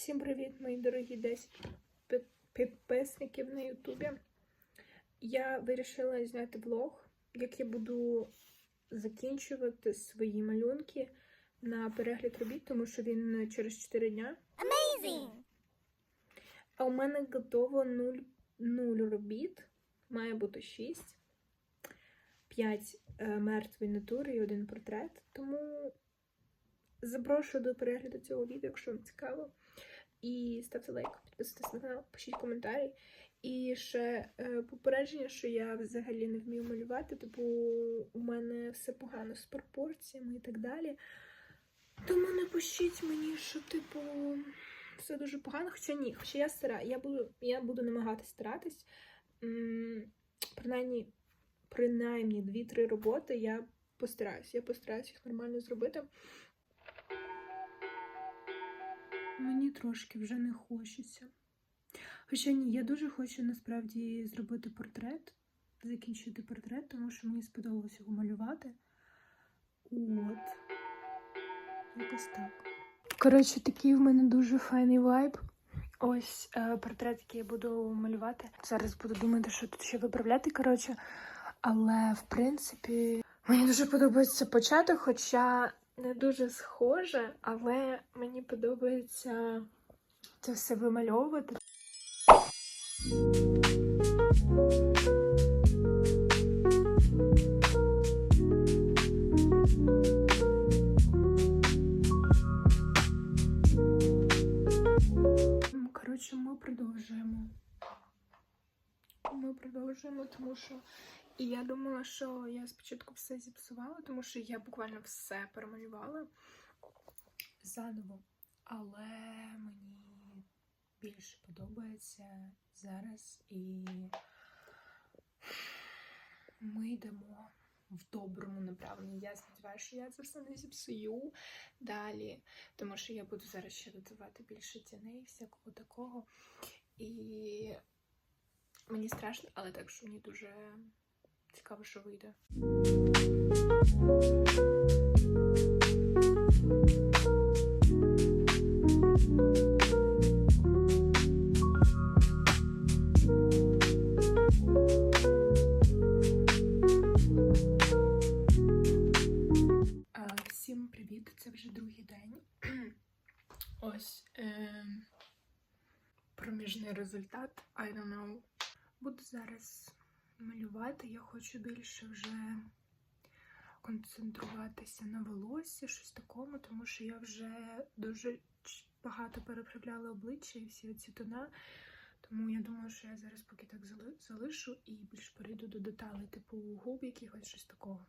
Всім привіт, мої дорогі 10 підписників на Ютубі. Я вирішила зняти влог, як я буду закінчувати свої малюнки на перегляд робіт, тому що він через 4 дня. Amazing! А у мене готово 0, 0 робіт, має бути 6, 5 мертвої натури і один портрет. Тому запрошую до перегляду цього відео, якщо вам цікаво. І ставте лайк, підписуйтесь на канал, пишіть коментарі. І ще е, попередження, що я взагалі не вмію малювати, типу у мене все погано з пропорціями і так далі. Тому не пишіть мені, що, типу, все дуже погано. Хоча ні, хоча я стара, я буду, я буду намагатись старатись. М, Принаймні, принаймні 2-3 роботи я постараюсь. Я постараюсь їх нормально зробити. Мені трошки вже не хочеться. Хоча ні, я дуже хочу насправді зробити портрет, закінчити портрет, тому що мені сподобалось його малювати. От. Якось так. Коротше, такий в мене дуже файний вайб. Ось е, портрет, який я буду малювати. Зараз буду думати, що тут ще виправляти. Коротше, але в принципі мені дуже подобається початок, хоча не дуже схоже, але мені подобається це все вимальовувати. Коротше, ми продовжуємо. Ми продовжуємо, тому що і я думала, що я спочатку все зіпсувала, тому що я буквально все перемалювала заново. Але мені більше подобається зараз і ми йдемо в доброму направленні. Я сподіваюся, що я це все не зіпсую далі, тому що я буду зараз ще додавати більше тіней, всякого такого. І мені страшно, але так що мені дуже цікаво, що вийде. Всім привіт! Це вже другий день. Ось е, проміжний результат. I don't know. Буду зараз малювати. Я хочу більше вже концентруватися на волосі, щось такому, тому що я вже дуже багато переправляла обличчя і всі ці тона. Тому я думаю, що я зараз поки так залишу і більш перейду до деталей, типу губ якихось щось такого.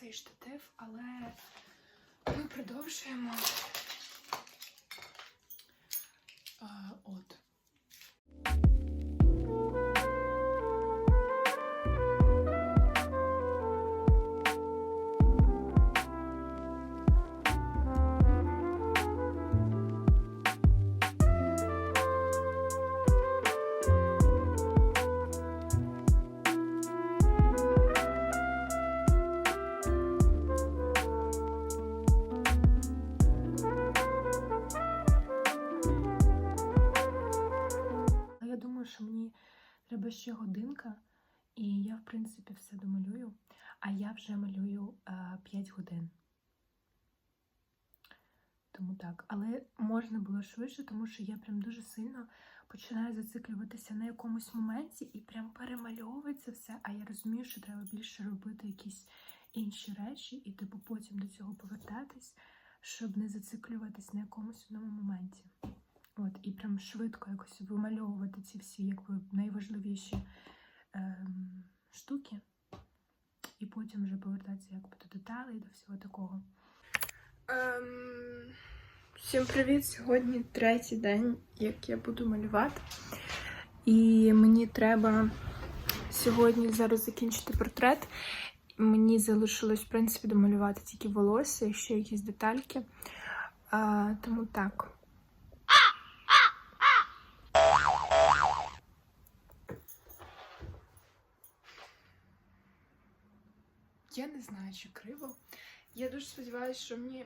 Цей штатив, але ми продовжуємо. Ще годинка, і я, в принципі, все домалюю. А я вже малюю е, 5 годин. Тому так. Але можна було швидше, тому що я прям дуже сильно починаю зациклюватися на якомусь моменті і прям перемальовувати це все. А я розумію, що треба більше робити якісь інші речі, і типу потім до цього повертатись, щоб не зациклюватись на якомусь одному моменті. От, і прям швидко якось вимальовувати ці всі якби найважливіші ем, штуки. і потім вже повертатися якби до деталей, до всього такого. Ем... Всім привіт! Сьогодні третій день, як я буду малювати. І мені треба сьогодні зараз закінчити портрет. Мені залишилось, в принципі, домалювати тільки волосся і ще якісь детальки. А, тому так. Я не знаю, чи криво. Я дуже сподіваюся, що мені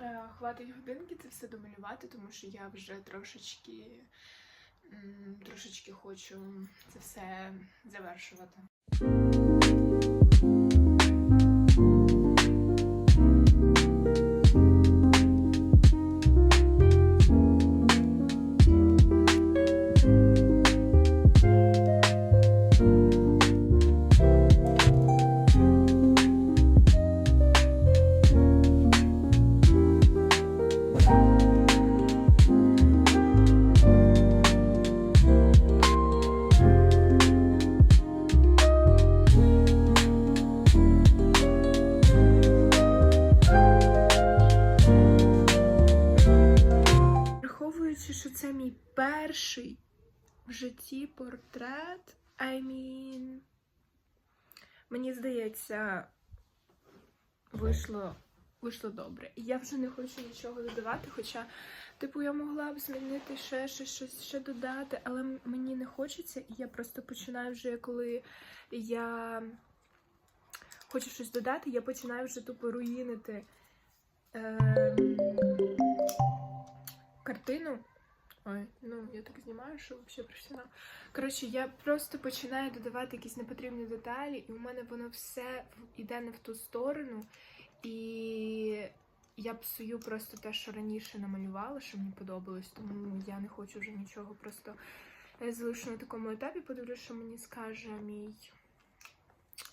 е, хватить годинки це все домалювати, тому що я вже трошечки, м, трошечки хочу це все завершувати. Портрет, I mean, мені здається, вийшло, вийшло добре. І я вже не хочу нічого додавати, хоча, типу, я могла б змінити ще щось, щось ще додати, але мені не хочеться, і я просто починаю вже, коли я хочу щось додати, я починаю вже тупо руїнити. Ем картину. Ой, ну я так знімаю, що взагалі професіонал. Коротше, я просто починаю додавати якісь непотрібні деталі, і у мене воно все іде не в ту сторону. І я псую просто те, що раніше намалювала, що мені подобалось, тому я не хочу вже нічого. Просто залишу на такому етапі, подивлюсь, що мені скаже мій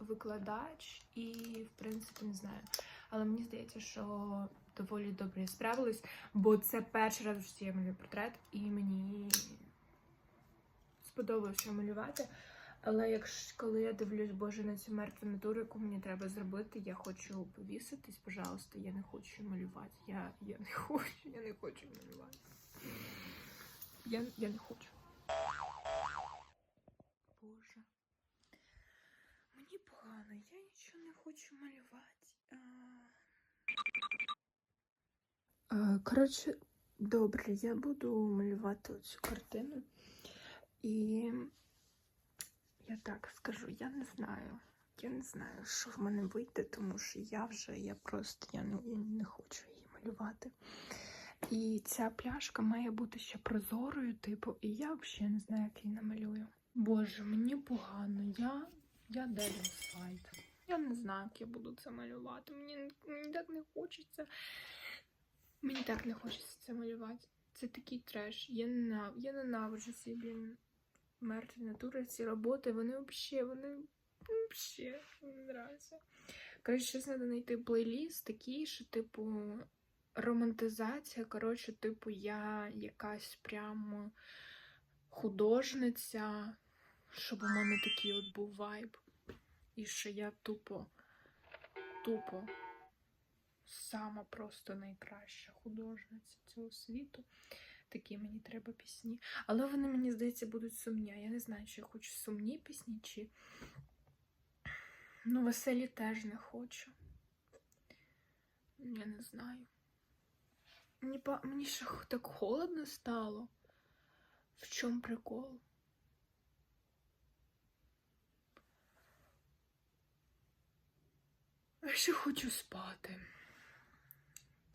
викладач, і в принципі не знаю. Але мені здається, що доволі добре справилась, бо це перший раз в житті я малюю портрет, і мені сподобалося малювати. Але якщо коли я дивлюсь, боже, на цю мертву натуру, яку мені треба зробити, я хочу повіситись, пожалуйста, я не хочу малювати. Я, я не хочу, я не хочу малювати. Я, я не хочу. Боже. Мені погано, я нічого не хочу малювати. Е, Коротше, добре, я буду малювати цю картину. І я так скажу, я не знаю. Я не знаю, що в мене вийде, тому що я вже, я просто я не, я не хочу її малювати. І ця пляшка має бути ще прозорою, типу, і я взагалі не знаю, як її намалюю. Боже, мені погано. Я, я Девін Сайт. Я не знаю, як я буду це малювати. Мені, мені так не хочеться. Мені так не хочеться це малювати. Це такий треш. Я ненав... я ненавиджу ці, блін, мертві натури, ці роботи. Вони взагалі, вони взагалі не нравляться. Коротше, зараз треба знайти плейліст такий, що, типу, романтизація. Коротше, типу, я якась прямо художниця, щоб у мене такий от був вайб. І що я тупо, тупо сама просто найкраща художниця цього світу. Такі мені треба пісні. Але вони, мені здається, будуть сумні. Я не знаю, чи я хочу сумні пісні, чи. Ну, веселі теж не хочу. Я не знаю. Мені, па- мені ще так холодно стало. В чому прикол? Я ще хочу спати.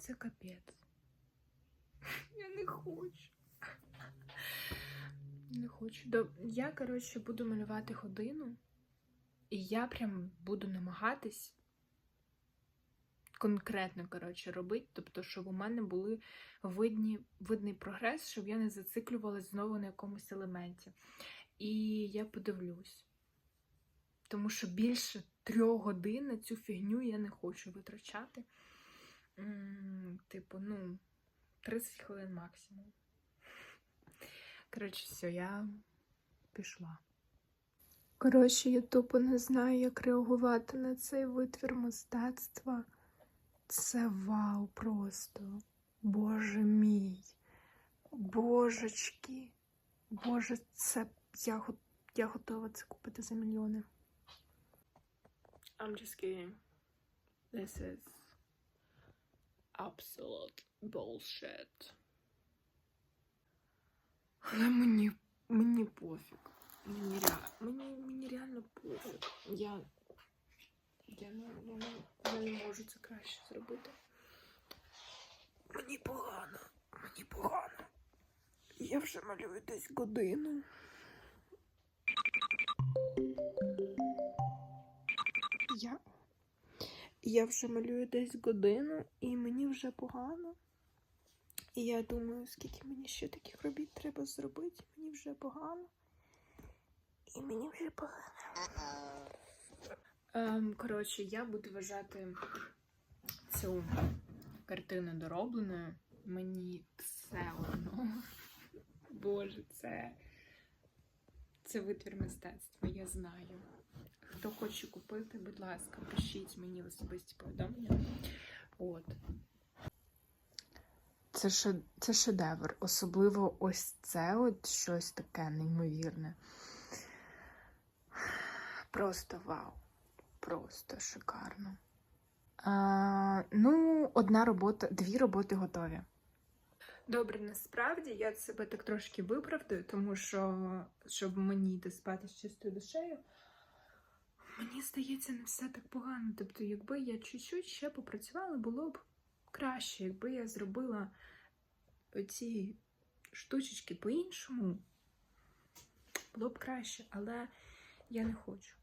Це капець. Я не хочу. Не хочу. Я, коротше, буду малювати годину, і я прям буду намагатись конкретно, коротше, робити. Тобто, щоб у мене були видні, видний прогрес, щоб я не зациклювалась знову на якомусь елементі. І я подивлюсь. Тому що більше трьох годин на цю фігню я не хочу витрачати. Типу, ну, 30 хвилин максимум. Коротше, все, я пішла. Коротше, я тупо не знаю, як реагувати на цей витвір мистецтва. Це вау просто. Боже мій. Божечки. Боже, це я, я готова це купити за мільйони. I'm just kidding. This is absolute bullshit. Але мені, мені пофіг. Мені, ре, мені, мені реально пофіг. Я, я, не, я, не, я не можу це краще зробити. Мені погано. Мені погано. Я вже малюю десь годину. Я вже малюю десь годину, і мені вже погано. І я думаю, скільки мені ще таких робіт треба зробити, мені вже погано. І мені вже погано. Ем, коротше, я буду вважати цю картину доробленою. Мені все одно. Боже, це, це витвір мистецтва, я знаю. Хто хоче купити, будь ласка, пишіть мені в особисті повідомлення. От. Це, це шедевр. Особливо ось це от щось таке неймовірне. Просто вау. Просто шикарно. А, ну, одна робота, дві роботи готові. Добре, насправді я себе так трошки виправдаю, тому що щоб мені йти спати з чистою душею, мені здається, не все так погано. Тобто, якби я чуть-чуть ще попрацювала, було б краще, якби я зробила оці штучечки по-іншому, було б краще, але я не хочу.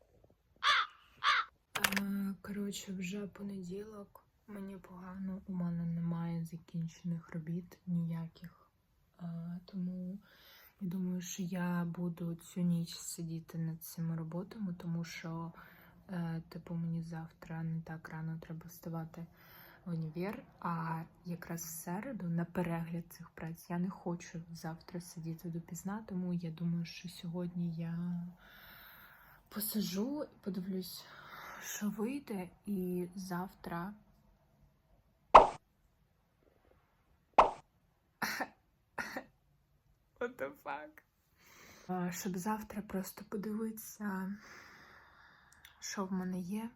Коротше, вже понеділок. Мені погано, у мене немає закінчених робіт ніяких. Е, Тому я думаю, що я буду цю ніч сидіти над цими роботами, тому що, е, типу, мені завтра не так рано треба вставати в універ, а якраз в середу на перегляд цих праць я не хочу завтра сидіти допізна, тому я думаю, що сьогодні я посижу і подивлюсь, що вийде, і завтра. Щоб завтра просто подивитися, що в мене є,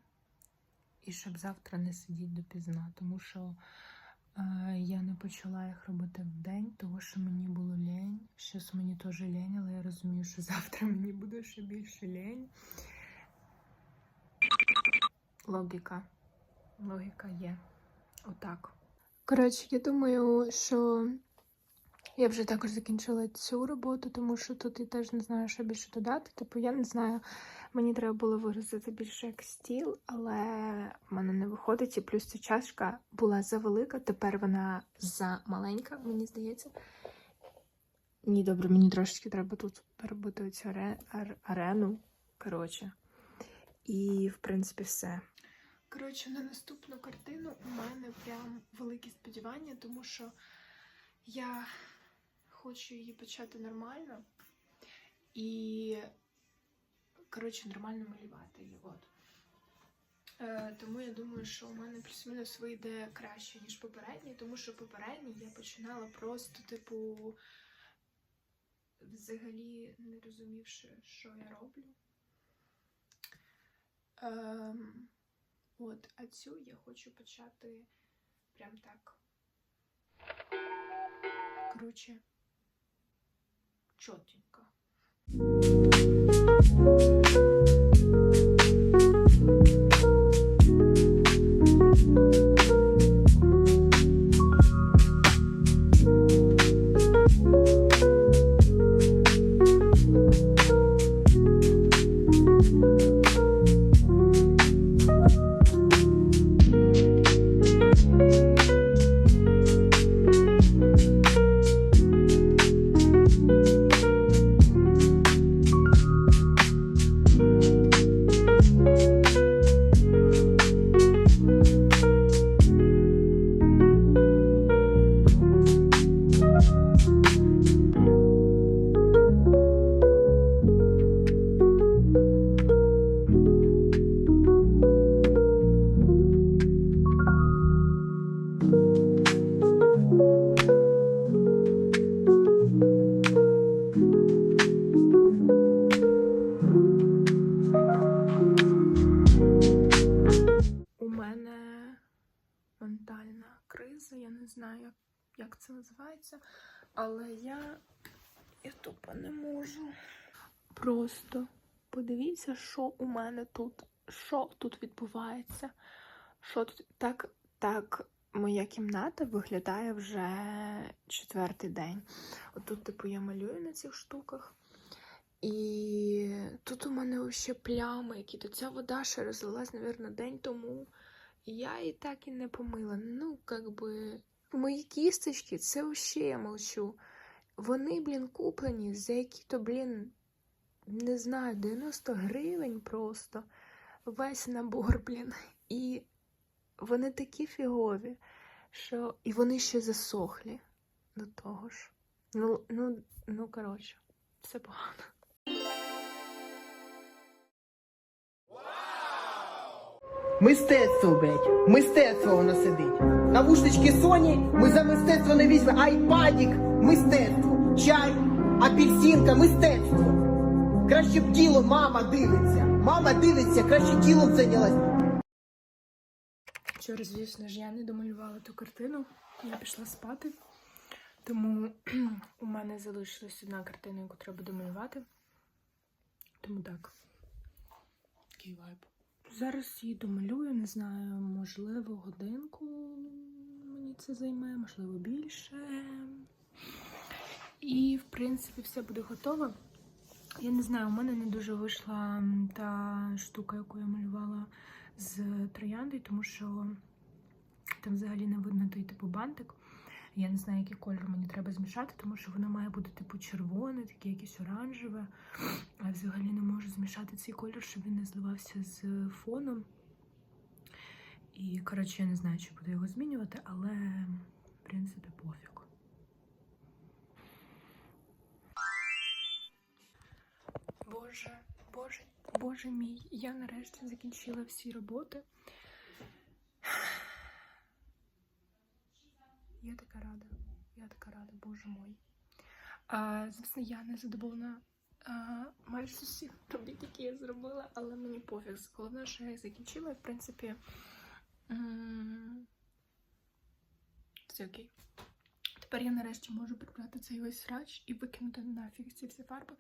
і щоб завтра не сидіти допізна, тому що е, я не почала їх робити в день, тому що мені було лень. Щось мені теж лень, але я розумію, що завтра мені буде ще більше лень. Логіка. Логіка є. Отак. Коротше, я думаю, що я вже також закінчила цю роботу, тому що тут я теж не знаю, що більше додати. Типу, я не знаю, мені треба було виразити більше як стіл, але в мене не виходить. І плюс ця чашка була завелика, тепер вона замаленька, мені здається. Ні, добре, мені трошечки треба тут перебути цю аре- ар- арену. Коротше. І, в принципі, все. Коротше, на наступну картину у мене прям великі сподівання, тому що я хочу її почати нормально і, коротше, нормально малювати її. От. Е, тому я думаю, що у мене плюс-мінус вийде краще, ніж попередній, тому що попередній я починала просто, типу, взагалі не розумівши, що я роблю. Ем, От, а цю я хочу почати прям так. Коротше, чотенько. Знаю, як, як це називається, але я, я тупо не можу. Просто подивіться, що у мене тут, що тут відбувається. Що тут так, так, моя кімната виглядає вже четвертий день. Отут, типу, я малюю на цих штуках. І тут у мене ще плями, які то ця вода ще розлилась, мабуть, день тому. Я її так і не помила. Ну, как би, мої кісточки, це вообще я молчу. Вони, блін, куплені за які-то, блін, не знаю, 90 гривень просто. Весь набор, блін. І вони такі фігові, що. І вони ще засохлі до того ж. Ну, ну, ну коротше, все погано. Мистецтво, блядь. Мистецтво воно сидить. Навушнички Sony, ми за мистецтво не візьмемо. Айпадік, мистецтво. Чай, апельсинка, мистецтво. Краще б діло мама дивиться. Мама дивиться, краще ділом зайнялась. Вчора, звісно ж, я не домалювала ту картину. Я пішла спати. Тому у мене залишилась одна картина, яку треба домалювати. Тому так. Такий вайб. Зараз її домалюю, не знаю, можливо, годинку мені це займе, можливо, більше. І, в принципі, все буде готово. Я не знаю, у мене не дуже вийшла та штука, яку я малювала з трояндою, тому що там взагалі не видно той типу бантик. Я не знаю, який кольор мені треба змішати, тому що воно має бути типу червоне, таке якесь оранжеве. А взагалі не можу змішати цей колір, щоб він не зливався з фоном. І, коротше, я не знаю, чи буду його змінювати, але в принципі пофіг. Боже, боже, боже мій, я нарешті закінчила всі роботи. Я така рада, я така рада, боже мой. А, звісно, я не задоволена а, майже з усіх робіт, які я зробила, але мені пофіг. Головне, що я їх закінчила, в принципі, все окей. Тепер я нарешті можу прибрати цей весь срач і викинути нафіг ці всі фарби,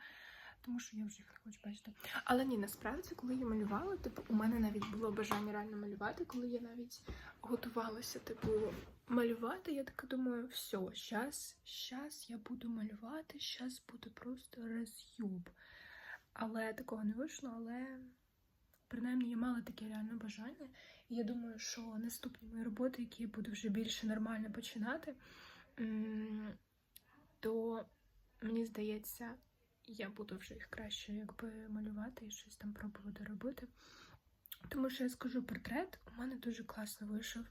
тому що я вже їх не хочу бачити. Але ні, насправді, коли я малювала, типу, у мене навіть було бажання реально малювати, коли я навіть готувалася, типу, малювати, я така думаю, все, щас, щас я буду малювати, щас буде просто роз'юб. Але такого не вийшло, але принаймні я мала таке реальне бажання. І я думаю, що наступні мої роботи, які я буду вже більше нормально починати, то мені здається, я буду вже їх краще якби малювати і щось там пробувати робити. Тому що я скажу портрет, у мене дуже класно вийшов.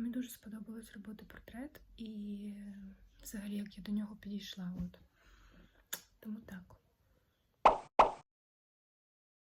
Мені дуже сподобалось робити портрет і взагалі як я до нього підійшла. От. Тому так.